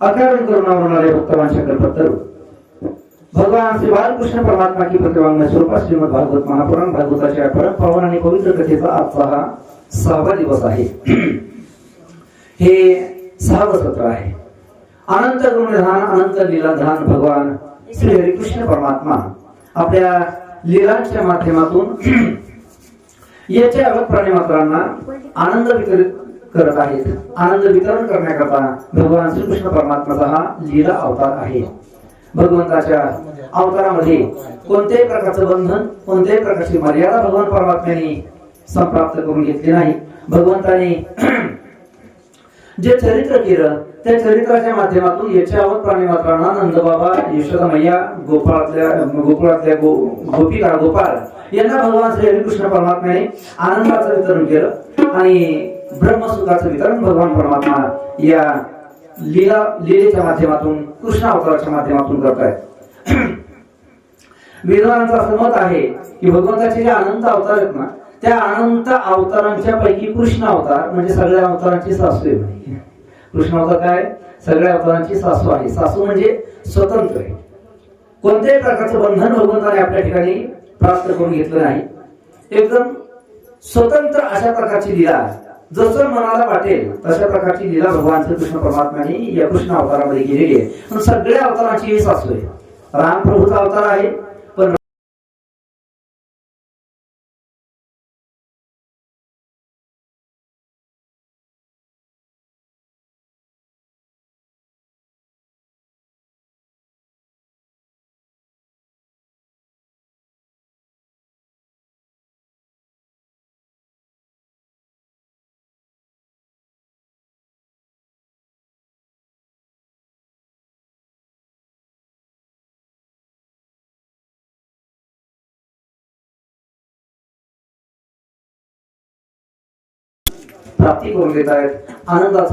अकारण करुणावरणारे भक्तवान शंकर भक्त भगवान श्री बालकृष्ण परमात्मा की प्रतिवांग स्वरूपा श्रीमद भागवत महापुराण भागवताच्या परम पावन आणि पवित्र कथेचा आजचा हा सहावा दिवस आहे. हे सहावं सत्र आहे. अनंत गुणधान अनंत लीलाधान भगवान श्री हरिकृष्ण परमात्मा आपल्या लीलांच्या माध्यमातून याच्या अवध प्राणी मात्रांना आनंद वितरित करत आहेत. आनंद वितरण करण्याकरता भगवान श्रीकृष्ण परमात्माचा हा लीला अवतार आहे. भगवंताच्या अवतारामध्ये कोणत्याही प्रकारचं बंधन कोणत्याही प्रकारची मर्यादा भगवान परमात्म्याने संप्राप्त करून घेतली नाही. भगवंताने जे चरित्र केलं त्या चरित्राच्या माध्यमातून याच्या अवध प्राणी मात्रांना नंदबाबा यशोदा मैया गोपाळातल्या गोकुळातल्या गो गोपिका गोपाळ यांना भगवान श्री हरिकृष्ण परमात्म्याने आनंदाचं वितरण केलं. आणि ब्रह्मसुखाचं वितरण भगवान परमात्मा या लीला लीलेच्या माध्यमातून कृष्ण अवताराच्या माध्यमातून करत आहेत विद्वानांचं असं मत आहे की भगवंताचे जे अनंत अवतार आहेत ना त्या अनंत अवतारांच्या पैकी कृष्ण अवतार म्हणजे सगळ्या अवतारांची सासू आहे कृष्ण अवतार काय? सगळ्या अवतारांची सासू आहे. सासू म्हणजे स्वतंत्र आहे. कोणत्याही प्रकारचं बंधन भगवंताने आपल्या ठिकाणी प्राप्त करून घेतलं नाही. एकदम स्वतंत्र अशा प्रकारची लीला जसं मनाला वाटेल तशा प्रकारची लीला भगवान श्रीकृष्ण परमात्म्याने या कृष्ण अवतारामध्ये केलेली आहे. पण सगळ्या अवतारांची हे सासू आहे रामप्रभूचा अवतार आहे प्राप्ती करून देत आहेत. आनंदाचा